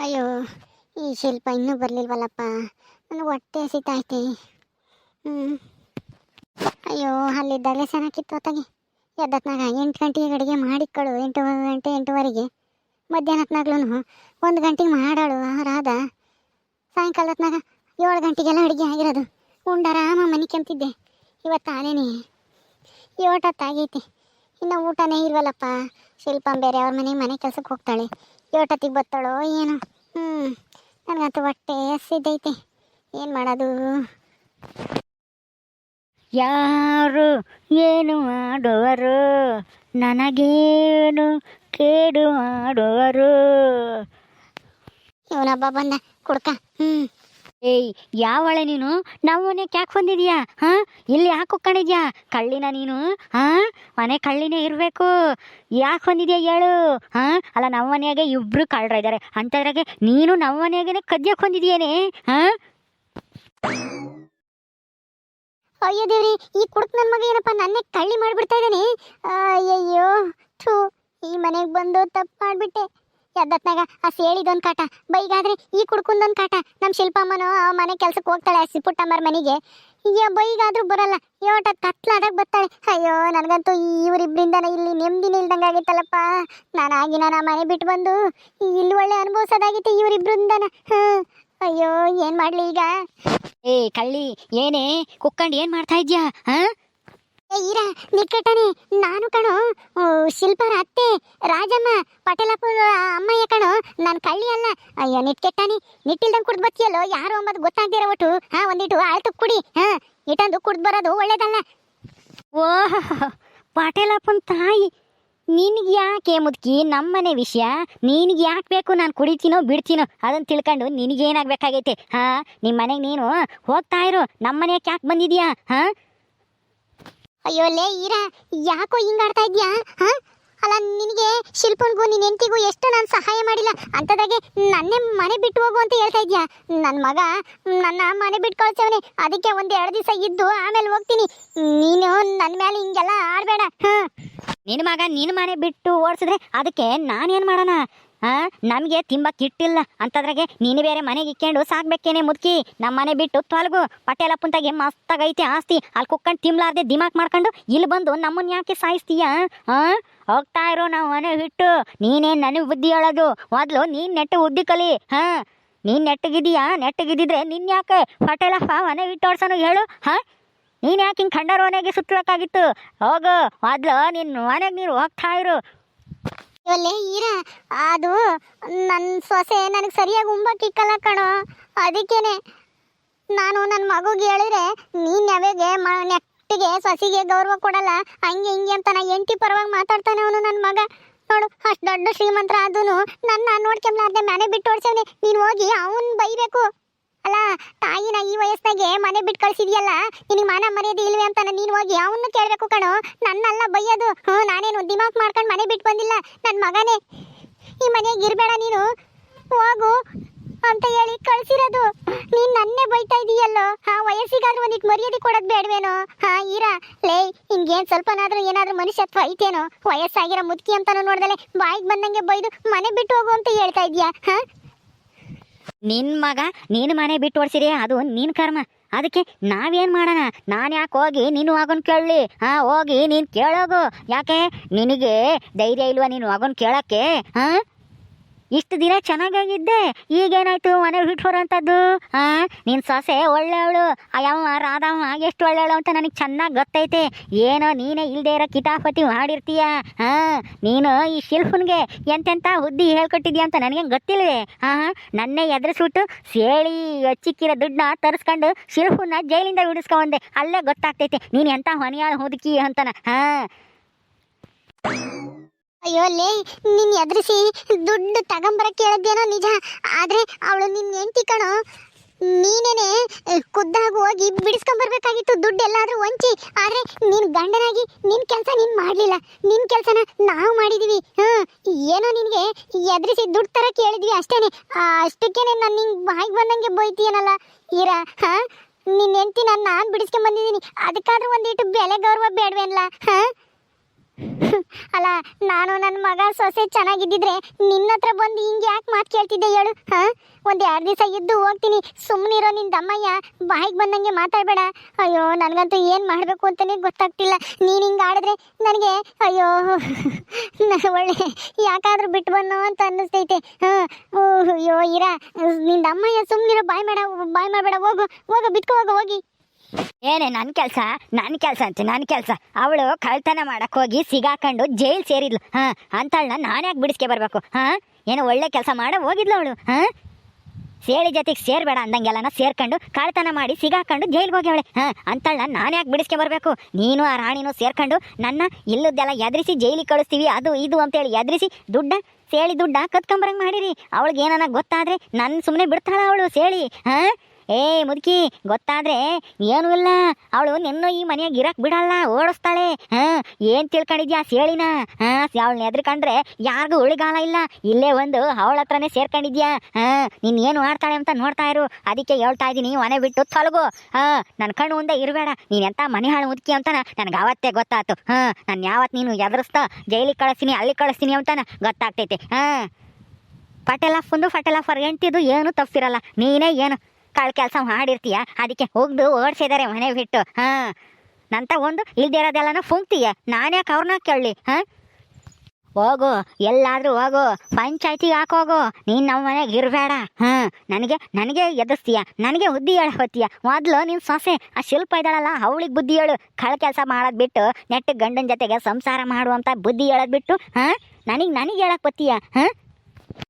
ಅಯ್ಯೋ, ಈ ಶಿಲ್ಪ ಇನ್ನೂ ಬರಲಿಲ್ವಲ್ಲಪ್ಪ. ನನಗೆ ಹೊಟ್ಟೆ ಹಸಿತೈತೆ ಹ್ಞೂ ಅಯ್ಯೋ, ಅಲ್ಲಿದ್ದಾಗಲೇ ಚೆನ್ನಾಗಿತ್ತು ಹೊತ್ತಾಗಿ. ಎದ್ದತ್ನಾಗ ಎಂಟು ಗಂಟೆಗೆ ಅಡುಗೆ ಮಾಡಿಕ್ಕಳು ಎಂಟು ಗಂಟೆ, ಎಂಟುವರೆಗೆ. ಮಧ್ಯಾಹ್ನ ಹೊತ್ನಾಗ್ಲೂ ಒಂದು ಗಂಟೆಗೆ ಮಾಡಾಳು ರಾಧ. ಸಾಯಂಕಾಲ ಹೊತ್ನಾಗ ಏಳು ಗಂಟೆಗೆಲ್ಲ ಅಡುಗೆ ಆಗಿರೋದು. ಉಂಡಾರಾಮ ಮನೆ ಕೆಂತಿದ್ದೆ ಇವತ್ತು ಆನೇನೆ ಏಟತ್ತಾಗೈತಿ ಇನ್ನು ಊಟನೇ ಇಲ್ವಲ್ಲಪ್ಪ. ಶಿಲ್ಪಂ ಬೇರೆ ಅವ್ರ ಮನೆಗೆ ಮನೆ ಕೆಲಸಕ್ಕೆ ಹೋಗ್ತಾಳೆ. ಏಟತ್ತಿಗೆ ಬತ್ತಾಳೋ ಏನು. ಹ್ಞೂ ನನಗಂತೂ ಹೊಟ್ಟೆ ಹಸಿದೈತೆ. ಏನು ಮಾಡೋದು? ಯಾರು ಏನು ಮಾಡುವರು? ನನಗೇನು ಕೇಡು ಮಾಡುವರು? ಇವನೊಬ್ಬ ಬಂದ ಕುಡ್ಕ. ಹ್ಞೂ ಏಯ್, ಯಾವಳೆ ನೀನು? ನಾವು ಮನೆಗೆ ಯಾಕೆ ಬಂದಿದ್ಯಾ? ಹಾ? ಇಲ್ಲಿ ಯಾಕೆ ಕುಕ್ಕೊಂಡಿದ್ಯಾ ಕಳ್ಳಿನ ನೀನು? ಹಾ? ಮನೆ ಕಳ್ಳಿನೇ ಇರಬೇಕು. ಯಾಕೆ ಬಂದಿದ್ಯಾ ಹೇಳು? ಹಾ? ಅಲ್ಲ, ನಮ್ಮ ಮನೆಯಾಗೆ ಇಬ್ರು ಕಳ್ರ ಇದ್ದಾರೆ ಅಂಥದ್ರಾಗೆ ನೀನು ನಮ್ಮ ಮನೆಯಾಗೇನೆ ಕದ್ಯಕ್ಕೆ ಬಂದಿದ್ಯೇನೆ? ಹಾ? ಅಯ್ಯೋ ದೇವ್ರಿ, ಈ ಕುಡ್ಕ ನನ್ನ ಮಗ ಏನಪ್ಪ ನನ್ನೇ ಕಳ್ಳಿ ಮಾಡಿಬಿಡ್ತಾ ಇದ್ದಾನೆ? ಅಯ್ಯಯ್ಯೋ, ಥೂ, ಈ ಮನೆಗೆ ಬಂದು ತಪ್ಪು ಮಾಡಿಬಿಟ್ಟೆ. ಎದ್ದತ್ನಾಗ ಆ ಸೇಳಿದೊಂದು ಕಾಟ. ಬೈಗಾದ್ರೆ ಈ ಕುಡ್ಕೊಂದೊಂದು ಕಾಟ. ನಮ್ಮ ಶಿಲ್ಪಮ್ಮನು ಆ ಮನೆ ಕೆಲ್ಸಕ್ಕೆ ಹೋಗ್ತಾಳೆ ಸಿಪುಟ್ಟಮ್ಮರ ಮನೆಗೆ. ಈಗ ಬೈಗಾದ್ರೂ ಬರಲ್ಲ. ಯೋಟ ಕತ್ಲಾದಾಗ ಬರ್ತಾಳೆ ಅಯ್ಯೋ, ನನಗಂತೂ ಇವರಿಬ್ಬರಿಂದ ಇಲ್ಲಿ ನೆಮ್ಮದಿ ಇಲ್ದಂಗೆ ಆಗಿತ್ತಲ್ಲಪ್ಪ. ನಾನಾಗಿ ನಾನು ಆ ಮನೆ ಬಿಟ್ಟು ಬಂದು ಇಲ್ಲಿ ಒಳ್ಳೆ ಅನುಭವಿಸೋದಾಗಿತ್ತು ಇವರಿಬ್ಬರಿಂದನ ಹಾಂ ಅಯ್ಯೋ, ಏನು ಮಾಡಲಿ ಈಗ? ಏ, ಕಳ್ಳಿ, ಏನೇ ಕುಕ್ಕಂಡು ಏನು ಮಾಡ್ತಾ ಇದ್ಯಾ? ಹಾ? ಏ ಈರ ನಿಕ್ಕಟ್ಟನೆ ನಾನು ಕಣೋ ಶಿಲ್ಪರ ಅತ್ತೆ, ರಾಜಮ್ಮ, ಪಟೇಲಪ್ಪನ ಅಮ್ಮಯ್ಯ ಕಣೋ, ನಾನು ಕಳ್ಳಿ ಅಲ್ಲ. ಅಯ್ಯೋ ನಿಟ್ಕೆಟ್ಟಾನಿ ನಿಟ್ಟಿಲ್ದಂಗೆ ಕುಡ್ದು ಬತ್ತಿಯಲ್ಲೋ, ಯಾರು ಅಂಬದು ಗೊತ್ತಾಗ್ದಿರ ಒಟ್ಟು, ಹಾ, ಒಂದಿಟ್ಟು ಆಳ್ತು ಕುಡಿ, ಹಾ ಇಟ್ಟಂದು ಕುಡ್ದು ಬರೋದು ಒಳ್ಳೇದಲ್ಲ. ಓಹ್, ಪಾಟೇಲಪ್ಪನ ತಾಯಿ, ನಿನಗೆ ಯಾಕೆ ಮುದುಕಿ ನಮ್ಮನೆ ವಿಷಯ? ನಿನಗೆ ಯಾಕೆ ಬೇಕು ನಾನು ಕುಡಿತೀನೋ, ಬಿಡ್ತೀನೋ ಅದನ್ನು ತಿಳ್ಕೊಂಡು ನಿನಗೇನಾಗಬೇಕಾಗೈತೆ? ಹಾ ನಿಮ್ಮ ಮನೆಗೆ ನೀನು ಹೋಗ್ತಾ ಇರು, ನಮ್ಮನೆಗೆ ಯಾಕೆ ಬಂದಿದ್ಯಾ? ಹಾ? ಅಯ್ಯೋ, ಲೇ ಈರ, ಯಾಕೋ ಹಿಂಗಾಡ್ತಾ ಇದ್ಯಾ? ಹಾ? ಅಲ್ಲ, ನಿನಗೆ ಶಿಲ್ಪನ್ಗೂ ನಿನ್ನ ಹೆಂಡತಿಗೂ ಎಷ್ಟು ನಾನು ಸಹಾಯ ಮಾಡಿಲ್ಲ? ಅಂಥದ್ದಾಗೆ ನನ್ನೇ ಮನೆ ಬಿಟ್ಟು ಹೋಗು ಅಂತ ಹೇಳ್ತಾ ಇದ್ಯಾ? ನನ್ನ ಮಗ, ನನ್ನ ಮನೆ ಬಿಟ್ಟು ಕಳ್ಸವನೆ. ಅದಕ್ಕೆ ಒಂದು ಎರಡು ದಿವಸ ಇದ್ದು ಆಮೇಲೆ ಹೋಗ್ತೀನಿ. ನೀನು ನನ್ನ ಮೇಲೆ ಹಿಂಗೆಲ್ಲ ಆಡಬೇಡ. ಹಾಂ. ನಿನ್ನ ಮಗ ನಿನ್ನ ಮನೆ ಬಿಟ್ಟು ಓಡಿಸಿದ್ರೆ ಅದಕ್ಕೆ ನಾನೇನು ಮಾಡೋಣ? ಹಾ ನಮಗೆ ತಿಂಬಕ್ಕೆ ಇಟ್ಟಿಲ್ಲ. ಅಂತದ್ರಾಗೆ ನೀನು ಬೇರೆ ಮನೆಗೆ ಇಕ್ಕೊಂಡು ಸಾಕ್ಬೇಕೇನೆ ಮುದುಕಿ. ನಮ್ಮ ಮನೆ ಬಿಟ್ಟು ತೊಲಗು. ಪಟೇಲಪ್ಪಂತಾಗೆ ಮಸ್ತಾಗೈತೆ ಆಸ್ತಿ. ಅಲ್ಲಿ ಕುಕ್ಕಂಡು ತಿಂಬಲಾರ್ದೆ ದಿಮಾಕ್ ಮಾಡ್ಕೊಂಡು ಇಲ್ಲಿ ಬಂದು ನಮ್ಮನ್ನ ಯಾಕೆ ಸಾಯಿಸ್ತೀಯ? ಹಾಂ ಹೋಗ್ತಾ ಇರೋ ನಾವು ಮನೆ ಬಿಟ್ಟು ನೀನೇನು ನನಗೆ ಬುದ್ಧಿ ಹೇಳೋದು. ಮೊದಲು ನೀನು ನೆಟ್ಟು ಬುದ್ಧಿ ಕಲಿ. ಹಾಂ? ನೀನು ನೆಟ್ಟಗಿದೀಯಾ ನೆಟ್ಟಗಿದ್ದಿದ್ರೆ ನಿನ್ನ ಯಾಕೆ ಪಟೇಲಪ್ಪ ಮನೆ ಬಿಟ್ಟು ಓಡಿಸೋನು ಹೇಳು. ಹಾಂ? ನೀನು ಯಾಕೆ ಹಿಂಗೆ ಖಂಡರ ಮನೆಗೆ ಸುತ್ತಬೇಕಾಗಿತ್ತು ಹೋಗು. ಮೊದಲು ನಿನ್ನ ಮನೆಗೆ ನೀರು ಹೋಗ್ತಾ ಇರು. ಒಳ್ಳೆ ಈರ ಅದು ನನ್ನ ಸೊಸೆ ನನಗೆ ಸರಿಯಾಗಿ ಉಂಬಕ್ಕಿಕ್ಕಲ್ಲ ಕಣೋ. ಅದಕ್ಕೇನೆ ನಾನು ನನ್ನ ಮಗುಗೆ ಹೇಳಿದ್ರೆ ನೀನು ಯಾವಾಗ ಮ, ನೆಟ್ಟಿಗೆ ಸೊಸಿಗೆ ಗೌರವ ಕೊಡಲ್ಲ. ಹಂಗೆ ಹಿಂಗೆ ಅಂತ ನಾ ಎಂಟಿ ಪರವಾಗಿ ಮಾತಾಡ್ತಾನೆ ಅವನು ನನ್ನ ಮಗ. ನೋಡು, ಅಷ್ಟು ದೊಡ್ಡ ಶ್ರೀಮಂತರ ಅದೂ ನನ್ನ ನೋಡ್ಕೊಂಬ್ಲಾರ್ದೆ ಮನೆ ಬಿಟ್ಟು ಓಡ್ಸವ್ನೆ ನೀನು ಹೋಗಿ ಅವನ್ ಬೈಬೇಕು. ಅಲ್ಲ, ತಾಯಿನ ಈ ವಯಸ್ಸಿನಾಗೆ ಮನೆ ಬಿಟ್ಟು ಕಳ್ಸಿದ್ಯಲ್ಲ? ನಿನಗೆ ಮಾನ ಮರ್ಯಾದೆ ಇಲ್ವೇ ಅಂತ ನೀನು ಹೋಗಿ ಅವನ್ನ ಕೇಳಬೇಕು ಕಣೋ? ನನ್ನಲ್ಲ ಬೈಯೋದು. ಹ್ಞೂ, ನಾನೇನು ದಿಮಾಕ್ ಮಾಡ್ಕೊಂಡು ಮನೆ ಬಿಟ್ಟು ಬಂದಿಲ್ಲ? ನನ್ನ ಮಗನೇ. ಈ ಮನೆಗೆ ಇರಬೇಡ ನೀನು. ಹೋಗು ಅಂತ ಹೇಳಿ ಕಳ್ಸಿರೋದು. ನೀನು ನನ್ನೇ ಬೈತಾ ಇದೀಯಲ್ಲೋ? ಆ ವಯಸ್ಸಿಗಾದ್ರೂ ಒಂದಿಟ್ಟು ಮರ್ಯಾದೆ ಕೊಡೋದು ಬೇಡವೇನೋ? ಹಾ, ಈರಾ. ಲೇ, ಹಿಂಗೇನು ಸ್ವಲ್ಪನಾದರೂ ಏನಾದರೂ ಮನುಷ್ಯತ್ವ ಐತೇನೋ? ವಯಸ್ಸಾಗಿರೋ ಮುದುಕಿ ಅಂತಾನು ನೋಡ್ದಲೆ ಬಾಯಿಗೆ ಬಂದಂಗೆ ಬೈದು ಮನೆ ಬಿಟ್ಟು ಹೋಗು ಅಂತ ಹೇಳ್ತಾ ಇದೀಯಾ? ಹಾ? ನಿನ್ನ ಮಗ ನೀನ್ ಮನೆ ಬಿಟ್ಟು ಓಡಿಸಿರಿ ಅದು ನಿನ್ ಕರ್ಮ. ಅದಕ್ಕೆ ನಾವೇನ್ ಮಾಡೋಣ? ನಾನು ಯಾಕೆ ಹೋಗಿ ನೀನು ಮಗನ ಕೇಳಲಿ. ಹಾ, ಹೋಗಿ ನೀನು ಕೇಳೋಗು. ಯಾಕೆ? ನಿನಗೆ ಧೈರ್ಯ ಇಲ್ವಾ ನೀನು ಮಗನ ಕೇಳಕ್ಕೆ? ಹಾಂ? ಇಷ್ಟು ದಿನ ಚೆನ್ನಾಗಾಗಿದ್ದೆ, ಈಗೇನಾಯ್ತು ಮನೆ ಬಿಟ್ಟು ಬರೋಂಥದ್ದು ಹಾಂ ನಿನ್ನ ಸೊಸೆ ಒಳ್ಳೆಯವಳು ಅಯ್ಯಮ್ಮ ರಾಧಮ್ಮ ಎಷ್ಟು ಒಳ್ಳೆಯವಳು ಅಂತ ನನಗೆ ಚೆನ್ನಾಗಿ ಗೊತ್ತೈತೆ. ಏನೋ ನೀನೇ ಇಲ್ಲದೆ ಇರೋ ಕಿತಾಪತಿ ಮಾಡಿರ್ತೀಯ? ಹಾಂ ನೀನು ಈ ಶಿಲ್ಫನ್ಗೆ ಎಂತೆಂಥ ಹುದ್ದಿ ಹೇಳ್ಕೊಟ್ಟಿದ್ಯಾ ಅಂತ ನನಗೆ ಗೊತ್ತಿಲ್ವೇ? ಹಾಂ ನನ್ನೇ ಎದುರಿಸ್ಬಿಟ್ಟು ಸೇಳಿ ಚಿಕ್ಕಿರೋ ದುಡ್ಡನ್ನ ತರಿಸ್ಕೊಂಡು ಶಿಲ್ಫನ್ನ ಜೈಲಿಂದ ಬಿಡಿಸ್ಕೊಂಡೆ ಅಲ್ಲೇ ಗೊತ್ತಾಗ್ತೈತೆ, ನೀನು ಎಂಥ ಹೊನೆಯ ಹುದುಕಿ ಅಂತನ? ಹಾಂ ಅಯ್ಯೋ, ಲೇ, ನಿನ್ ಎದ್ರಿಸಿ ದುಡ್ಡು ತಗೊಂಬರ ಕೇಳದೇನೋ ನಿಜ. ಆದ್ರೆ ಅವಳು ನಿನ್ ಹೆಂಡತಿ ಕಣೋ. ನೀನೇನೆ ಖುದ್ದಾಗಿ ಹೋಗಿ ಬಿಡಿಸ್ಕೊಂಬರ್ಬೇಕಾಗಿತ್ತು ದುಡ್ಡು ಎಲ್ಲಾದ್ರೂ ವಂಚಿ. ಆದ್ರೆ ನೀನ್ ಗಂಡನಾಗಿ ನಿನ್ ಕೆಲಸ ನೀನ್ ಮಾಡ್ಲಿಲ್ಲ. ನಿನ್ ಕೆಲಸನ ನಾವು ಮಾಡಿದೀವಿ. ಹ್ಮ್ ಏನೋ ನಿನ್ಗೆ ಎದ್ರಿಸಿ ದುಡ್ಡು ತರ ಕೇಳಿದ್ವಿ ಅಷ್ಟೇನೆ. ಅಷ್ಟಕ್ಕೇನೆ ನಾನು ನಿಂಗೆ ಬಾಯಿಗೆ ಬಂದಂಗೆ ಬೈತೀಯನಲ್ಲ ಈರ ಹಾ ನಿನ್ನ ಹೆಂಡತಿ ನಾನು ನಾನು ಬಿಡಿಸ್ಕೊಂಡ್ ಬಂದಿದ್ದೀನಿ ಅದಕ್ಕಾದ್ರೂ ಒಂದಿಟ್ಟು ಬೆಲೆ ಗೌರವ ಬೇಡವೇನಲ್ಲ ಹಾ? ಅಲ್ಲ, ನಾನು ನನ್ನ ಮಗ ಸೊಸೆ ಚೆನ್ನಾಗಿದ್ದಿದ್ರೆ ನಿನ್ನ ಹತ್ರ ಬಂದು ಹಿಂಗೆ ಯಾಕೆ ಮಾತು ಕೇಳ್ತಿದ್ದೆ ಹೇಳು, ಹಾ? ಒಂದು ಎರಡು ದಿವಸ ಇದ್ದು ಹೋಗ್ತೀನಿ. ಸುಮ್ಮನಿರೋ ನಿನ್ನ ದಮ್ಮಯ್ಯ ಬಾಯಿಗೆ ಬಂದಂಗೆ ಮಾತಾಡಬೇಡ. ಅಯ್ಯೋ, ನನಗಂತೂ ಏನು ಮಾಡಬೇಕು ಅಂತಲೇ ಗೊತ್ತಾಗ್ತಿಲ್ಲ. ನೀನು ಹಿಂಗೆ ಆಡಿದ್ರೆ ನನಗೆ, ಅಯ್ಯೋ ಒಳ್ಳೆ ಯಾಕಾದರೂ ಬಿಟ್ಟು ಬನ್ನು ಅಂತ ಅನ್ನಿಸ್ತೈತೆ. ಹಾಂ ಅಯ್ಯೋ, ಇರ ನಿನ್ನ ದಮ್ಮಯ್ಯ ಸುಮ್ಮನಿರೋ ಬಾಯ್ ಮಾಡ, ಬಾಯ್ ಮಾಡಬೇಡ, ಹೋಗು ಹೋಗು ಬಿಟ್ಕೋ ಹೋಗು, ಹೋಗಿ. ಏನೇ ನನ್ನ ಕೆಲಸ? ನನ್ನ ಕೆಲಸ ಅಂತ ನನ್ನ ಕೆಲಸ. ಅವಳು ಕಳ್ತನ ಮಾಡಕ್ ಹೋಗಿ ಸಿಗಾಕೊಂಡು ಜೈಲ್ ಸೇರಿದ್ಲು. ಹ, ಅಂತಳ್ನ ನಾನು ಯಾಕೆ ಬಿಡಿಸ್ಕೆ ಬರ್ಬೇಕು? ಹಾ? ಏನೋ ಒಳ್ಳೆ ಕೆಲಸ ಮಾಡ ಹೋಗಿದ್ಲು ಅವಳು. ಹ? ಸೇಳಿ ಜೊತೆಗೆ ಸೇರ್ಬೇಡ ಅಂದಂಗೆಲ್ಲನ ಸೇರ್ಕೊಂಡು ಕಳ್ತನ ಮಾಡಿ ಸಿಗಾಕೊಂಡು ಜೈಲ್ಗೆ ಹೋಗ್ಯವಳೆ. ಹಾ, ಅಂತಳ್ನ ನಾನು ಯಾಕೆ ಬಿಡಿಸ್ಕೆ ಬರಬೇಕು? ನೀನು ಆ ರಾಣಿನೂ ಸೇರ್ಕೊಂಡು ನನ್ನ ಇಲ್ಲದ್ದೆಲ್ಲ ಎದ್ರಿಸಿ ಜೈಲಿಗೆ ಕಳಿಸ್ತೀವಿ, ಅದು ಇದು ಅಂತೇಳಿ ಎದ್ರಿಸಿ ದುಡ್ಡ, ಸೇಳಿ ದುಡ್ಡ ಕತ್ಕೊಂಬರಂಗೆ ಮಾಡಿರಿ. ಅವಳಿಗೆ ಏನನ ಗೊತ್ತಾದರೆ ನನ್ನ ಸುಮ್ಮನೆ ಬಿಡ್ತಾಳ ಅವಳು ಸೇಳಿ. ಹಾ? ಏ, ಮುದುಕಿ, ಗೊತ್ತಾದ್ರೆ ಏನೂ ಇಲ್ಲ. ಅವಳು ನಿನ್ನ ಈ ಮನೆಯಾಗ ಇರಕ್ ಬಿಡಲ್ಲ, ಓಡಿಸ್ತಾಳೆ. ಹಾ, ಏನ್ ತಿಳ್ಕೊಂಡಿದ್ಯಾ ಸೇಳಿನ? ಹಾ, ಅವಳನ್ನ ಎದ್ರಕಂಡ್ರೆ ಯಾರಿಗೂ ಉಳಿಗಾಲ ಇಲ್ಲ. ಇಲ್ಲೇ ಒಂದು ಅವಳ ಹತ್ರನೇ ಸೇರ್ಕೊಂಡಿದ್ಯಾ? ಹಾ, ನೀನ್ ಏನು ಮಾಡ್ತಾಳೆ ಅಂತ ನೋಡ್ತಾ ಇರು. ಅದಕ್ಕೆ ಹೇಳ್ತಾ ಇದೀನಿ ಮನೆ ಬಿಟ್ಟು ತೊಲಗು. ಹಾ ನನ್ನ ಕಣ್ಣು ಮುಂದೆ ಇರಬೇಡ. ನೀನ್ ಎಂತ ಮನೆ ಹಾಳು ಮುದುಕಿ ಅಂತಾನ ನನಗೆ ಅವತ್ತೇ ಗೊತ್ತಾತು. ಹಾ, ನಾನು ಯಾವತ್ತು ನೀನು ಎದುರಿಸ್ತಾ? ಜೈಲಿಗೆ ಕಳಿಸ್ತೀನಿ ಅಲ್ಲಿ ಕಳಿಸ್ತೀನಿ ಅಂತಾನ ಗೊತ್ತಾಗ್ತೈತೆ. ಹಾ. ಫಟೆಲಾಫ್ ಒಂದು ಫಟೇಲ ಅವ್ರ ಎಂಟಿದು ಏನು ತಪ್ಪಿರಲ್ಲ. ನೀನೇ ಏನು ಕಳ್ ಕೆಲಸ ಮಾಡಿರ್ತೀಯ? ಅದಕ್ಕೆ ಹೋಗ್ದು ಓಡಿಸಿದಾರೆ ಮನೆ ಬಿಟ್ಟು, ಹಾ? ನಂತ ಒಂದು ಇಲ್ದಿರೋದೆಲ್ಲನ ಫುಂಕ್ತೀಯ? ನಾನೇ ಅವ್ರನ್ನ ಕೇಳಲಿ, ಹಾಂ? ಹೋಗು, ಎಲ್ಲಾದರೂ ಹೋಗು, ಪಂಚಾಯ್ತಿಗೆ ಹಾಕೋಗು ನೀನು ನಮ್ಮ ಮನೆಗೆ ಇರಬೇಡ, ಹಾಂ? ನನಗೆ ನನಗೆ ಎದುರಿಸ್ತೀಯ? ನನಗೆ ಬುದ್ಧಿ ಹೇಳ ಹೋತೀಯ ಮೊದಲು ನಿನ್ ಸೊಸೆ, ಆ ಶಿಲ್ಪ ಇದ್ದಾಳಲ್ಲ, ಅವಳಿಗೆ ಬುದ್ಧಿ ಹೇಳು. ಕಳ ಕೆಲಸ ಮಾಡೋದು ಬಿಟ್ಟು, ನೆಟ್ಟ ಗಂಡನ ಜೊತೆಗೆ ಸಂಸಾರ ಮಾಡುವಂಥ ಬುದ್ಧಿ ಹೇಳೋದು ಬಿಟ್ಟು, ಹಾ? ನನಗೆ ನನಗೆ ಹೇಳಕ್ಕೆ ಬತ್ತೀಯ ಹಾ?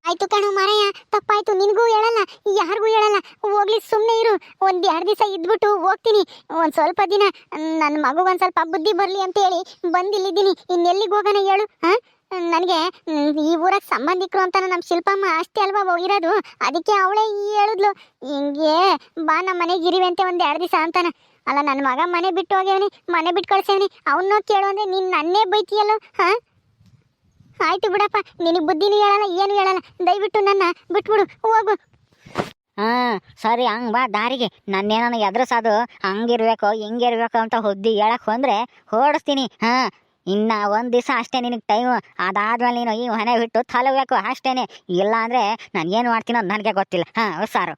ಆಯ್ತು ಕಣೋ ಮಾರಯ್ಯ ತಪ್ಪಾಯ್ತು, ನಿನಗೂ ಹೇಳಲ್ಲ, ಯಾರಿಗೂ ಹೇಳಲ್ಲ. ಹೋಗ್ಲಿ ಸುಮ್ಮನೆ ಇರು. ಒಂದು ಎರಡು ದಿವಸ ಇದ್ಬಿಟ್ಟು ಹೋಗ್ತೀನಿ. ಒಂದು ಸ್ವಲ್ಪ ದಿನ ನನ್ನ ಮಗು ಒಂದ್ ಸ್ವಲ್ಪ ಬುದ್ಧಿ ಬರಲಿ ಅಂತ ಹೇಳಿ ಬಂದಿಲ್ಲಿದ್ದೀನಿ. ಇನ್ನೆಲ್ಲಿಗೆ ಹೋಗೋಣ ಹೇಳು, ಹಾ? ನನಗೆ ಈ ಊರಾಗ ಸಂಬಂಧಿಕರು ಅಂತ ನಮ್ಮ ಶಿಲ್ಪಮ್ಮ ಅಷ್ಟೇ ಅಲ್ವಾ ಹೋಗಿರೋದು? ಅದಕ್ಕೆ ಅವಳೇ ಹೇಳಿದ್ಲು. ಹಿಂಗೆ, ಬಾ ನಮ್ಮ ಮನೆಗೆ ಇರಿವೆ ಅಂತ ಒಂದು ಎರಡು ದಿವಸ ಅಂತಾನ. ಅಲ್ಲ ನನ್ನ ಮಗ ಮನೆ ಬಿಟ್ಟು ಹೋಗ್ಯವನಿ, ಮನೆ ಬಿಟ್ಟು ಕಳ್ಸೇವನಿ ಅವನ್ನೋ ಕೇಳು ಅಂದರೆ ನೀನ್ ನನ್ನೇ ಬೈತೀಯಲ್ಲೋ, ಹಾ? ಆಯ್ತು ಬಿಡಪ್ಪ ನಿನಗೆ ಬುದ್ಧಿನೂ ಹೇಳಲ್ಲ ಏನು ಹೇಳಲ್ಲ. ದಯವಿಟ್ಟು ನನ್ನ ಬಿಟ್ಬಿಡು ಹೋಗು. ಹಾಂ ಸರಿ ಹಂಗ್ ಬಾ ದಾರಿಗೆ. ನನ್ನೇನ ಎದುರಿಸೋದು. ಹಂಗಿರ್ಬೇಕು ಹಿಂಗಿರ್ಬೇಕು ಅಂತ ಹುದ್ದಿ ಹೇಳಕ್ಕೆ ಹೋದ್ರೆ ಹೊಡಿಸ್ತೀನಿ ಹಾಂ ಇನ್ನ ಒಂದು ದಿವಸ ಅಷ್ಟೇ ನಿನಗೆ ಟೈಮು ಅದಾದ್ಮೇಲೆ ನೀನು ಈ ಮನೆ ಬಿಟ್ಟು ತಲಬೇಕು ಅಷ್ಟೇನೆ. ಇಲ್ಲ ಅಂದ್ರೆ ನಾನು ಏನು ಮಾಡ್ತೀನೋ ನನಗೆ ಗೊತ್ತಿಲ್ಲ. ಹಾಂ ಸಾರು.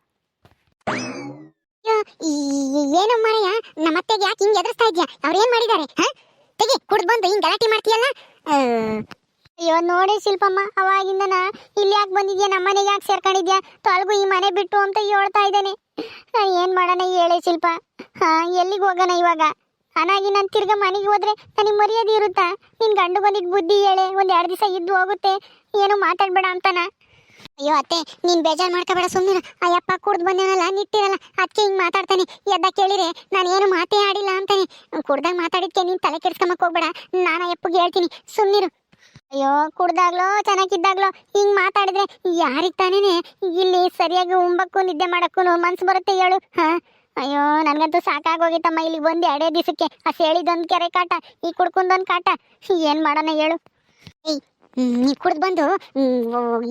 ಏನು ಮಾರಯ್ಯ ನಮ್ಮ ಅತ್ತೆಗೆ ಯಾಕೆ ಹಿಂಗೆ ಎದುರಿಸ್ತಾ ಇದೆಯಾ? ಅವ್ರು ಏನು ಮಾಡಿದ್ದಾರೆ? ಹಾಂ? ತೆಗಿ ಕುಡ್ದು ಬಂದು ಹಿಂಗೆ ಗಲಾಟೆ ಮಾಡ್ತೀಯಲ್ಲ? ಅಯ್ಯೋ ನೋಡಿ ಶಿಲ್ಪಮ್ಮ, ಅವಾಗಿಂದನ ಇಲ್ಲಿ ಯಾಕೆ ಬಂದಿದ್ಯಾ? ನಮ್ಮ ಮನೆಗೆ ಯಾಕೆ ಸೇರ್ಕೊಂಡಿದ್ಯಾ? ತೊಳಗು ಈ ಮನೆ ಬಿಟ್ಟು ಅಂತ ಹೇಳ್ತಾ ಇದ್ದಾನೆ. ಏನು ಮಾಡೋಣ ಹೇಳಿ ಶಿಲ್ಪ. ಹಾ ಎಲ್ಲಿಗೆ ಹೋಗೋಣ ಇವಾಗ? ಅನಾಗಿ ನಾನು ತಿರ್ಗ ಮನೆಗೆ ಹೋದ್ರೆ ನನಗೆ ಮರ್ಯಾದೆ ಇರುತ್ತಾ? ನಿನ್ ಗಂಡು ಬಂದಿದ್ದು ಬುದ್ಧಿ ಹೇಳೆ, ಒಂದ್ ಎರಡು ದಿವಸ ಇದ್ದು ಹೋಗುತ್ತೆ. ಏನು ಮಾತಾಡ್ಬೇಡ ಅಂತಾನ. ಅಯ್ಯೋ ಅತ್ತೆ, ನೀನ್ ಬೇಜಾರ್ ಮಾಡ್ಕೋಬೇಡ ಸುಮ್ಮನೆ ಅಯ್ಯಪ್ಪ ಕುಡ್ದು ಬಂದೇನಲ್ಲ ನಿಟ್ಟಿರಲ್ಲ. ಅದಕ್ಕೆ ಹಿಂಗ್ ಮಾತಾಡ್ತಾನೆ. ಎದ್ದ ನಾನು ಏನು ಮಾತೇ ಆಡಿಲ್ಲ ಅಂತಾನೆ. ಕುಡ್ದಾಗ ಮಾತಾಡಿದ್ಕೆ ನೀನ್ ತಲೆ ಕೆಡ್ಸ್ಕೊಂಬಕ್ ಹೋಗ್ಬೇಡ. ನಾನು ಅಯ್ಯಪ್ಪಗೆ ಹೇಳ್ತೀನಿ. ಸುಮ್ಮನಿರು ಅಯ್ಯೋ, ಕುಡ್ದಾಗ್ಲೋ, ಚೆನ್ನಾಗಿದ್ದಾಗ್ಲೋ, ಹಿಂಗ್ ಮಾತಾಡಿದ್ರೆ ಯಾರಿಗ್ ತಾನೇನೆ? ಇಲ್ಲಿ ಸರಿಯಾಗಿ ಉಂಬಕ್ಕೂ, ನಿದ್ದೆ ಮಾಡಕ್ಕೂ ಮನ್ಸು ಬರುತ್ತೆ ಹೇಳು, ಹಾ? ಅಯ್ಯೋ, ನನಗಂತೂ ಸಾಕಾಗೋಗಿತ್ತಮ್ಮ, ಇಲ್ಲಿ ಬಂದು ಎರಡೇ ದಿವಸಕ್ಕೆ. ಆ ಸೇಳಿದೊಂದು ಕೆರೆ ಕಾಟ, ಈ ಕುಡ್ಕೊಂದೊಂದು ಕಾಟ. ಏನ್ ಮಾಡೋಣ ಹೇಳು? ಏಯ್ ನೀ ಕುಡ್ದು ಬಂದು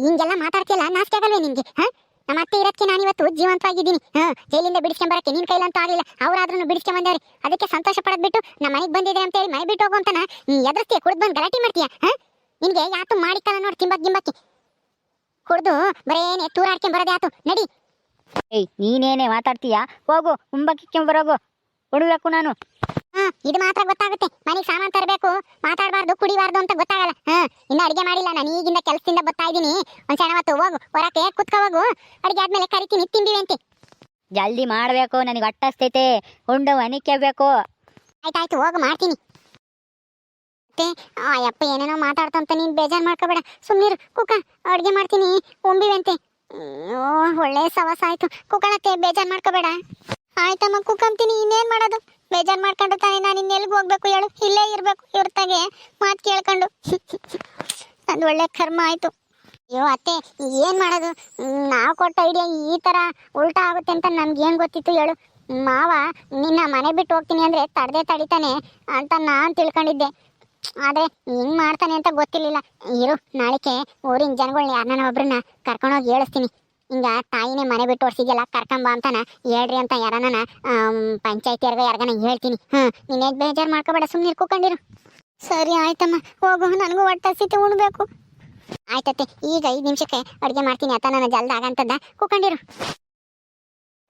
ಹಿಂಗೆಲ್ಲ ಮಾತಾಡ್ತಿಲ್ಲ ನಾಚಿಕೆ ಆಗಲ್ವೇ ನಿಮ್ಗೆ ಹಾ? ನಮ್ಮ ಅತ್ತೆ ಇರೋದಕ್ಕೆ ನಾನು ಇವತ್ತು ಜೀವಂತವಾಗಿದ್ದೀನಿ, ಹಾ? ಜೈಲಿಂದ ಬಿಡಿಸ್ಕೊಂಬರಕ್ಕೆ ನಿನ್ ಕೈಲಂತೂ ಆಗಲಿಲ್ಲ ಅವ್ರಾದ್ರೂ ಬಿಡಿಸ್ಕೊಂಬಂದವ್ರಿ ಅದಕ್ಕೆ ಸಂತೋಷ ಪಡದ್ ಬಿಟ್ಟು ನಮ್ಮ ಮನೆಗೆ ಬಂದಿದೆ ಅಂತ ಹೇಳಿ ಮನೆ ಬಿಟ್ಟು ಹೋಗು ಅಂತನ? ಎದುರಿಸ್ತೀಯ, ಕುಡ್ದು ಬಂದು ಗಲಾಟೆ ಮಾಡ್ತೀಯ, ಹಾ? ನಿನ್ಗೆ ಯಾತು ಮಾಡಿಕಲ್ಲ ನೋಡಿ ತಿಂಬಕ್ ಗಿಂಬಕ್ಕಿ ಕುಡ್ದು ಬರೇನೆ ತೂರಾಡ್ಕೊಂಡ್ ಬರೋದೇ ಆತು ನಡಿ. ಏಯ್ ನೀನೇನೆ ಮಾತಾಡ್ತೀಯಾ? ಹೋಗು ಉಂಬಕ್ಕಿಕ್ಕೊಂಡ್ ಬರೋಗು ಉಡ್ಬೇಕು ನಾನು. ಹಾ ಇದು ಮಾತ್ರ ಗೊತ್ತಾಗುತ್ತೆ. ಮನೆಗೆ ಸಾಮಾನು ತರಬೇಕು ಮಾತಾಡಬಾರ್ದು ಕುಡಿಬಾರ್ದು ಅಂತ ಗೊತ್ತಾಗಲ್ಲ. ಹಾ ಇನ್ನು ಅಡಿಗೆ ಮಾಡಿಲ್ಲ ನಾನು ಈಗಿಂದ ಕೆಲಸದಿಂದ ಬರ್ತಾ ಇದ್ದೀನಿ ಒಂದು ಸಣ್ಣ ಹೊತ್ತು ಹೋಗು ಹೊರಕ್ಕೆ ಕುತ್ಕೋ ಹೋಗು. ಅಡಿಗೆ ಆದ್ಮೇಲೆ ಕರಿತೀನಿ ತಿಂದಿವಿ ಅಂತೆ. ಜಲ್ದಿ ಮಾಡಬೇಕು ನನಗೆ ಅಟ್ಟಸ್ತೈತೆ. ಉಂಡು ಬೇಕು ಆಯ್ತಾಯ್ತು ಹೋಗು ಮಾಡ್ತೀನಿ. ಮತ್ತೆ ಆ ಅಪ್ಪ ಏನೇನೋ ಮಾತಾಡ್ತಂತ ನೀನ್ ಬೇಜಾರ್ ಮಾಡ್ಕೋಬೇಡ. ಸುಮ್ನಿರು ಕುಕ್ಕ ಅಡ್ಗೆ ಮಾಡ್ತೀನಿ, ಉಂಬಿವಂತೆ. ಓ, ಒಳ್ಳೆ ಸವಾಸ ಆಯ್ತು. ಕುಕ್ಕಳತ್ತೆ ಬೇಜಾರ್ ಮಾಡ್ಕೋಬೇಡ. ಆಯ್ತಮ್ಮ ಕುಕ್ಕಂತೀನಿ ಇನ್ನೇನ್ ಮಾಡೋದು? ಬೇಜಾರ್ ಮಾಡ್ಕೊಂಡು ತಾನೆ ನಾನು ಇನ್ನೆಲ್ಗೂ ಹೋಗ್ಬೇಕು ಹೇಳು? ಇಲ್ಲೇ ಇರ್ಬೇಕು ಇವ್ರತಾಗೆ ಮಾತು ಕೇಳ್ಕೊಂಡು. ನಂದು ಒಳ್ಳೆ ಕರ್ಮ ಆಯ್ತು. ಅಯ್ಯೋ, ಅತ್ತೆ, ಏನ್ ಮಾಡೋದು? ನಾವು ಕೊಟ್ಟ ಐಡಿಯಾ ಈ ತರ ಉಲ್ಟಾ ಆಗುತ್ತೆ ಅಂತ ನಮ್ಗೇನ್ ಗೊತ್ತಿತ್ತು ಹೇಳು? ಮಾವ, ನಿನ್ನ ಮನೆ ಬಿಟ್ಟು ಹೋಗ್ತೀನಿ ಅಂದ್ರೆ ತಡದೆ ತಡಿತಾನೆ ಅಂತ ನಾನ್ ತಿಳ್ಕೊಂಡಿದ್ದೆ. ಆದ್ರೆ ಹೆಂಗ್ ಮಾಡ್ತಾನೆ ಅಂತ ಗೊತ್ತಿರ್ಲಿಲ್ಲ. ಇರು, ನಾಳಿಕೆ ಊರಿನ ಜನಗಳನ್ನ ಒಬ್ರನ್ನ ಕರ್ಕೊಂಡೋಗಿ ಹೇಳಿಸ್ತೀನಿ. ಹಿಂಗ ತಾಯಿನೇ ಮನೆ ಬಿಟ್ಟು ಓಡಿಸಿದ್ಯಲ್ಲ ಕರ್ಕೊಂಬ ಅಂತಾನ ಹೇಳ್ರಿ ಅಂತ ಯಾರನ್ನ ಪಂಚಾಯತಿ ಯಾರ್ಗ ಯಾರ್ಗನ ಹೇಳ್ತೀನಿ. ಹ್ಮ್, ನೀನ್ ಬೇಜಾರ್ ಮಾಡ್ಕೋಬೇಡ ಸುಮ್ಮನೆ ಕೂಕೊಂಡಿರು ಸರಿ ಆಯ್ತಮ್ಮ, ಹೋಗು, ನನಗೂ ಹೊಟ್ಟೆ ಹಸಿತು, ಉಣ್ಬೇಕು. ಆಯ್ತತ್ತೆ, ಈಗ ಐದು ನಿಮಿಷಕ್ಕೆ ಅಡುಗೆ ಮಾಡ್ತೀನಿ ಅತ ನನ್ನ ಜಲ್ದ ಆಗಂತದ್ದ. ಕೂಕೊಂಡಿರು